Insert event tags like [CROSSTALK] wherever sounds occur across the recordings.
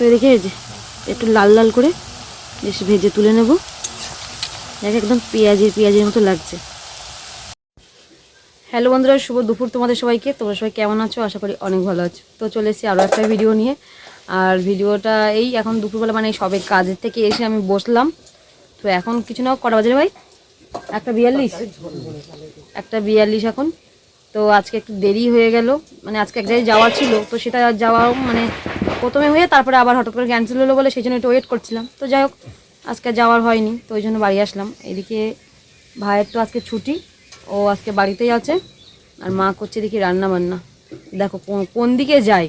তো এদিকে যে একটু লাল লাল করে বেশ ভেজে তুলে নেব। দেখ একদম পেঁয়াজের পেঁয়াজের মতো লাগছে। হ্যালো বন্ধুরা, শুভ দুপুর তোমাদের সবাইকে। তোমরা সবাই কেমন আছো? আশা করি অনেক ভালো আছো। তো চলে এসেছি আরও একটা ভিডিও নিয়ে। আর ভিডিওটা এই এখন দুপুরবেলা মানে সবে কাজের থেকে এসে আমি বসলাম। তো এখন কিছু না, কটা বাজারে ভাই? একটা বিয়াল্লিশ? একটা বিয়াল্লিশ এখন। তো আজকে একটু দেরি হয়ে গেল। মানে আজকে এক জায়গায় যাওয়া ছিল। তো সেটা যাওয়া মানে প্রথমে হয়ে তারপরে আবার হঠাৎ করে ক্যান্সেল হলো বলে সেই জন্য একটু ওয়েট করছিলাম। তো যাই হোক, আজকে যাওয়ার হয়নি, তো ওই জন্য বাড়ি আসলাম। এদিকে ভাইয়ের তো আজকে ছুটি, ও আজকে বাড়িতেই আছে, আর মা করছে দেখি রান্না বান্না দেখো কোন- দিকে যায়?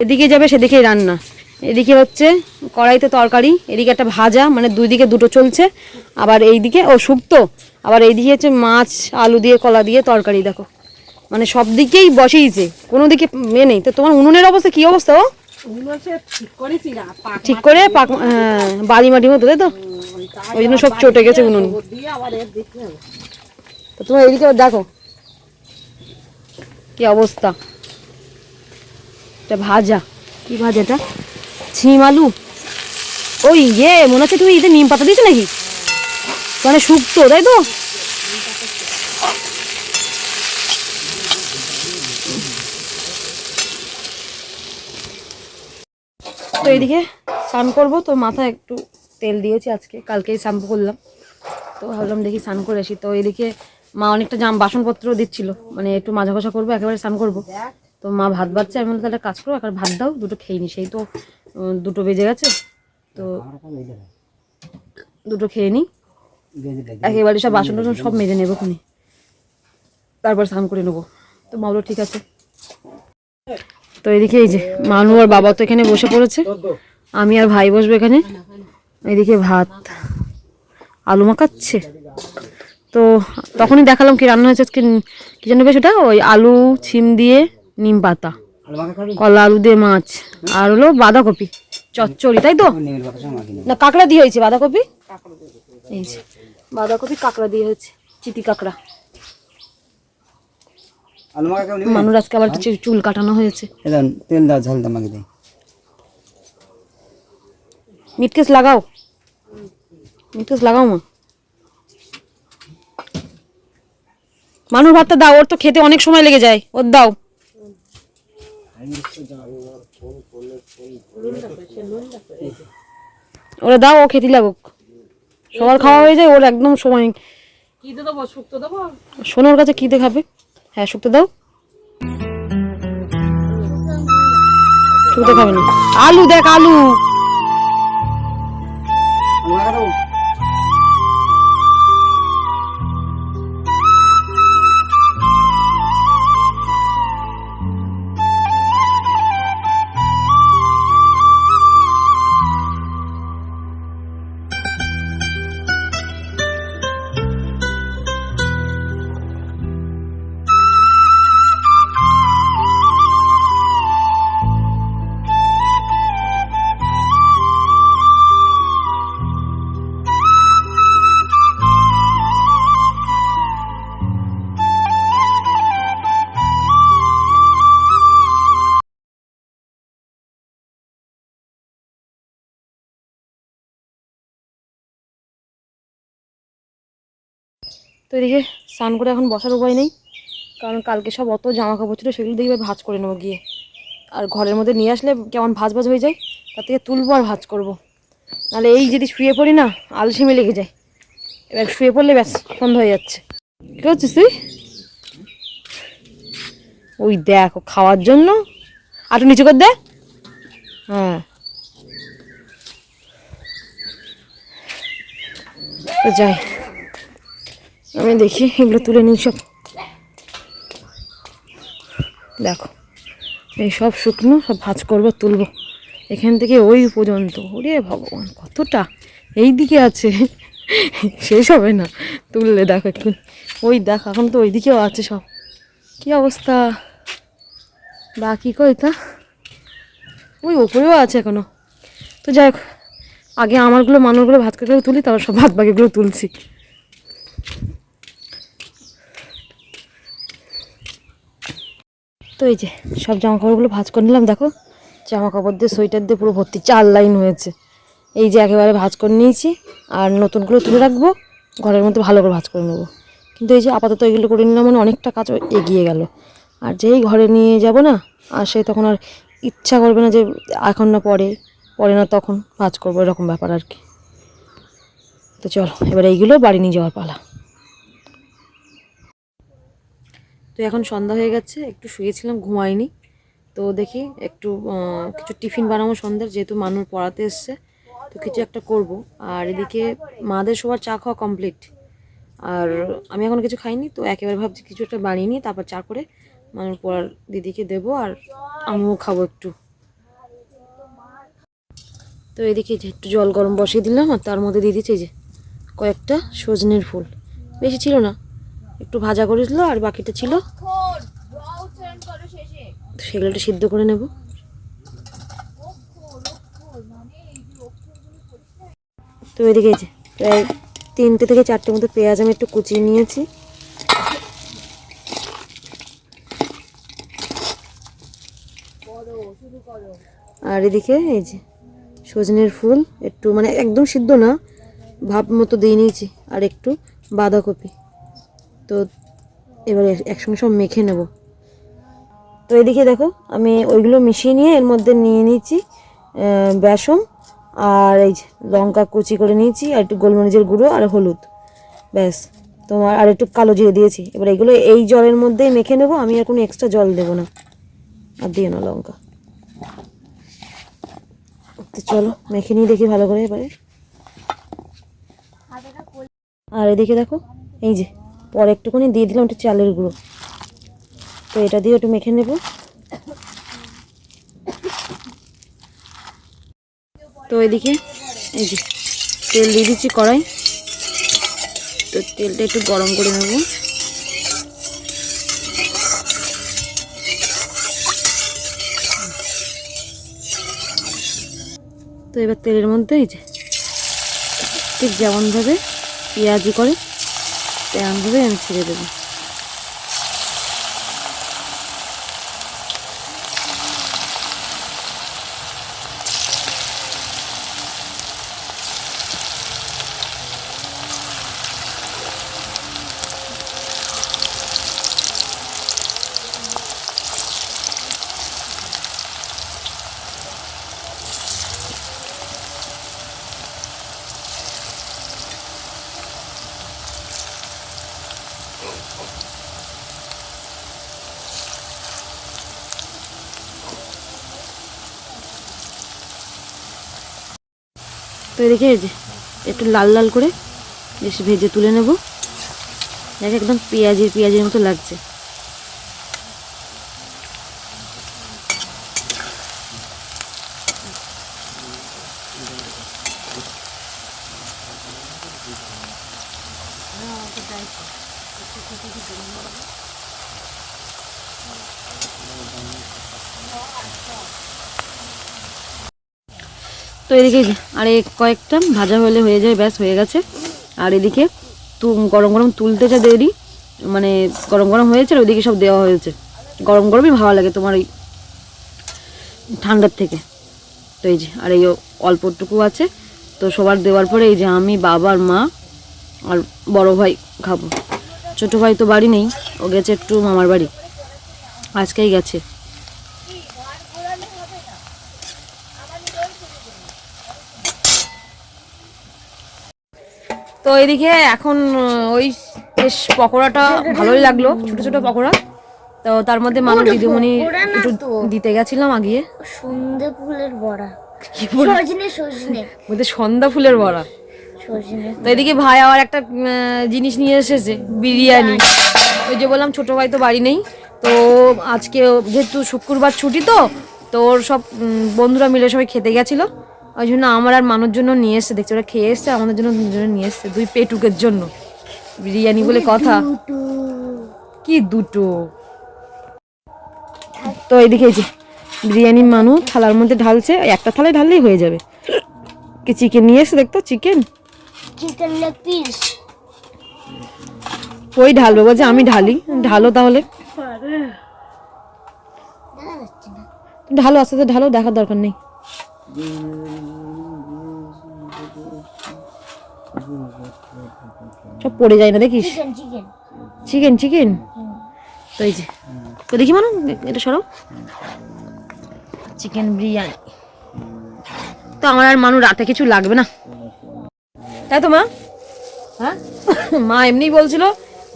এদিকে যাবে সেদিকেই রান্না। এদিকে হচ্ছে কড়াইতে তরকারি, এদিকে একটা ভাজা মানে দুই দিকে দুটো চলছে। আবার এইদিকে, ও শুক্তো, আবার এইদিকে হচ্ছে মাছ, আলু দিয়ে, কলা দিয়ে তরকারি, দেখো। মানে সব দিকেই বসেইছে কোনো দিকে মেয়ে নেই। তো তোমার উনুনের অবস্থা কি অবস্থা, ও? ঠিক করে হ্যাঁ, বালি মতো তাই তো? ওই জন্য সব চটে গেছে উনুন। তোমার এদিকে দেখো। কি অবস্থা? এটা ভাজা। কি ভাজা এটা? ছিম আলু? ওই ইয়ে মনে হচ্ছে তুমি এতে নিম পাতা দিয়েছ নাকি? মানে শুক্তো তাই তো? তো এদিকে স্নান করব, তো মাথায় একটু তেল দিয়েছি আজকে, কালকেই শ্যাম্পু করলাম। তো ভাবলাম দেখি স্নান করে আসি। তো এদিকে মা অনেকটা জাম, বাসনপত্র দিচ্ছিল মানে একটু মাজা ঘষা করব, একেবারে স্নান করব। তো মা ভাত বাড়ছে, আমি তাহলে কাজ করো একবার ভাত দাও, দুটো খেয়ে নি সেই তো দুটো বেজে গেছে। তো দুটো খেয়ে নিই। একেবারে সব বাসন টাসন সব মেজে নেব খুনি তারপর স্নান করে নেব। তো মা বলল, ঠিক আছে। তো এদিকে এই যে মানু আর বাবা তো এখানে বসে পড়েছে। আমি আর ভাই বসবো এখানে। এদিকে ভাত, আলু মাখাচ্ছে। তো তখনই দেখালাম কি রান্না হয়েছে আজকে, কি জানো বেশ ওটা? ওই আলু, ছিম দিয়ে নিম পাতা, কলা আলু দিয়ে মাছ, আর হলো বাঁধাকপি, চচ্চড়ি, তাই তো? না, কাঁকড়া দিয়ে হয়েছে বাঁধাকপি? এই যে, বাঁধাকপি কাঁকড়া দিয়ে হয়েছে, চিতি কাঁকড়া। মানুষ আজকে আবার একটু চুল- কাটানো হয়েছে। তেল দাও ঝাল দাও মাখি মিটকেস লাগাও। মিটকেস লাগাও মা। মানুষ ভাতটা দাও ওর তো খেতে অনেক সময় লেগে যায়। ওর দাও। ওরা দাও ও খেতে লাগুক। সবার খাওয়া হয়ে যায় ওর একদম সময় কি দেবো শুক্তো দেবো। সোনার কাছে কি দেখাবে হ্যাঁ শুক্তো দাও। শুক্তো খাবে না। আলু দেখ আলু। তো এদিকে স্নান করে এখন বসার উপায় নেই। কারণ কালকে সব অত জামা কাপড় ছিল, সেগুলো এবার ভাজ করে নেব গিয়ে। আর ঘরের মধ্যে নিয়ে আসলে কেমন ভাজ ভাজ হয়ে যায়, তার থেকে তুলবো আর ভাজ করব। নাহলে এই যদি শুয়ে পড়ি না, আলসেমি লেগে যায়। এবার শুয়ে পড়লে ব্যাস সন্ধ্যা হয়ে যাচ্ছে। কি করছিস তুই? ওই দেখ খাওয়ার জন্য। আটু নিচু কর দে। হ্যাঁ। যাই। আমি দেখি, এগুলো তুলে নিই সব। দেখো, এই সব শুকনো, সব ভাজ করব, তুলবো। এখান থেকে ওই পর্যন্ত। ওরে ভগবান, কতটা এই দিকে আছে। শেষ হবে না। তুললে দেখো একটু। ওই দেখ, এখন তো ওই দিকেও আছে সব। কি অবস্থা? বাকি কই তা ওই ওপরেও আছে এখনও। তো যাই হোক, আগে আমারগুলো মানুষগুলো ভাত করে তুলি, তারপর সব ভাত বাকিগুলো তুলছি। তো এই যে, সব জামা কাপড়গুলো ভাঁজ করে নিলাম, দেখো। জামা কাপড় দিয়ে, সোয়েটার দিয়ে পুরো ভর্তি চার লাইন হয়েছে। এই যে একেবারে ভাঁজ করে নিয়েছি, আর নতুনগুলো তুলে রাখব, ঘরের মধ্যে ভালো করে ভাজ করে নেব। কিন্তু এই যে আপাতত এগুলো করে নিলাম মানে অনেকটা কাজ এগিয়ে গেল। আর যেই ঘরে নিয়ে যাব না, আর সে তখন আর ইচ্ছা করবে না যে এখন না পরে পরে না তখন ভাঁজ করব, এরকম ব্যাপার আর কি। তো চলো, এবার এইগুলো বাড়ি নিয়ে যাওয়ার পালা। তো এখন সন্ধ্যা হয়ে গেছে, একটু শুয়েছিলাম, ঘুমাইনি। তো দেখি একটু কিছু টিফিন বানাবো সন্ধ্যার, যেহেতু মানুষ পড়াতে এসছে, তো কিছু একটা করব। আর এদিকে মাদের সবার চা খাওয়া কমপ্লিট আর আমি এখন কিছু খাইনি, তো একেবারে ভাবছি কিছু একটা বানিয়ে নিই তারপর চা করে মানুষ পড়ার দিদিকে দেবো, আর আমিও খাব একটু। তো এদিকে একটু জল গরম বসিয়ে দিলাম, আর তার মধ্যে দিয়ে দিচ্ছি যে কয়েকটা সজনের ফুল। বেশি ছিল না। একটু ভাজা করেছিল আর বাকিটা ছিল। সেগুলো একটু সিদ্ধ করে নেব। তো এদিকে যে, প্রায় তিনটে থেকে চারটে মতো পেঁয়াজ আমি একটু কুচিয়ে নিয়েছি। আর এদিকে এই যে, সজনের ফুল, একটু মানে একদম সিদ্ধ না ভাব মতো দিয়ে নিয়েছি, আর একটু বাঁধাকপি। তো এবারে একসঙ্গে সব মেখে নেব। তো এদিকে দেখো, আমি ওইগুলো মিশিয়ে নিয়ে এর মধ্যে নিয়ে নিচ্ছি বেসন আর এই লঙ্কা কুচি করে নিয়েছি আর একটু গোলমরিচের গুঁড়ো আর হলুদ। ব্যাস, তোমার আর একটু কালো জিরে দিয়েছি। এবার এগুলো এই জলের মধ্যেই মেখে নেব, আমি আর কোনো এক্সট্রা জল দেবো না। আর দিয়ে না লঙ্কা। তো চলো, মেখে নিয়ে দেখি ভালো করে এবারে। আর এদিকে দেখো, এই যে পরে একটুখানি দিয়ে দিলাম একটু চালের গুঁড়ো। তো এটা দিয়ে একটু মেখে নেব। তো এদিকে এই যে তেল দিয়ে দিচ্ছি কড়াই। তো তেলটা একটু গরম করে নেব। তো এবার তেলের মধ্যে এই যে ঠিক যেমনভাবে পেঁয়াজি করে Beğendiler mi çileleri? তো এই যে, একটু লাল লাল করে বেশ ভেজে তুলে নেব। দেখ একদম পেঁয়াজের পেঁয়াজের মতো লাগছে। তো এদিকে আর কয়েকটা ভাজা হলে হয়ে যায়, ব্যাস হয়ে গেছে। আর এদিকে তু গরম গরম তুলতে যা দেরি মানে গরম গরম হয়েছে আর ওইদিকে সব দেওয়া হয়েছে। গরম গরমই ভালো লাগে তোমার ওই ঠান্ডার থেকে। তো এই যে, আর এই অল্পটুকু আছে, তো সবার দেওয়ার পরে এই যে আমি বাবার মা আর বড় ভাই খাব। ছোটো ভাই তো বাড়ি নেই, ও গেছে একটু মামার বাড়ি। আজকেই গেছে। তো এদিকে এখন ওই বেশ পকোড়াটা ভালোই লাগল ছোট ছোট পকোড়া। তো তার মধ্যে মানুষ দিদিমণি একটু দিতে গেছিলাম আগিয়ে সন্ধে ফুলের বড়া। বলতে সন্ধ্যা ফুলের বড়া। তো এদিকে ভাই আবার একটা জিনিস নিয়ে এসেছে বিরিয়ানি। ওই যে বললাম ছোট ভাই তো বাড়ি নেই। তো আজকে যেহেতু শুক্রবার ছুটি তো তো ওর সব বন্ধুরা মিলে সবাই খেতে গেছিল। ওই জন্য আমার আর মানুষ জন্য নিয়ে এসছে দেখছি ওরা খেয়ে এসছে আমাদের জন্য দুজনে নিয়ে এসছে দুই পেটুকের জন্য। বিরিয়ানি বলে কথা। কি দুটো? তো এইদিকে এই যে বিরিয়ানি মানু থালার মধ্যে ঢালছে একটা থালায় ঢাললেই হয়ে যাবে। কি চিকেন নিয়ে এসে দেখতো? চিকেন চিকেন লেগ পিস ওই ঢালবে বলছে আমি ঢালি। ঢালো তাহলে। ঢালো আস্তে আস্তে ঢালো দেখার দরকার নেই। সব পড়ে যায় না দেখিস? চিকেন চিকেন তো এই যে। তো দেখি মানু এটা সরো চিকেন বিরিয়ানি তো আমার আর মানু রাতে কিছু লাগবে না। তাই তো মা? হ্যাঁ? [LAUGHS] মা এমনি বলছিল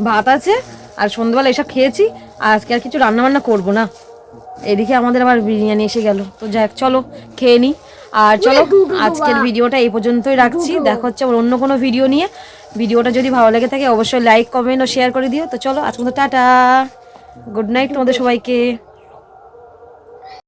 ভাত আছে আর সন্ধ্যাবেলা এসব খেয়েছি আর আজকে আর কিছু রান্না বান্না করব না। এদিকে আমাদের আবার বিরিয়ানি এসে গেল। তো যাক চলো খেয়ে নিই আর চলো আজকের ভিডিওটা এই পর্যন্তই রাখছি। দেখা হচ্ছে আমার অন্য কোনো ভিডিও নিয়ে। ভিডিওটা যদি ভালো লেগে থাকে অবশ্যই লাইক কমেন্ট ও শেয়ার করে দিও। তো চলো আজকে টাটা। গুড নাইট তোমাদের সবাইকে।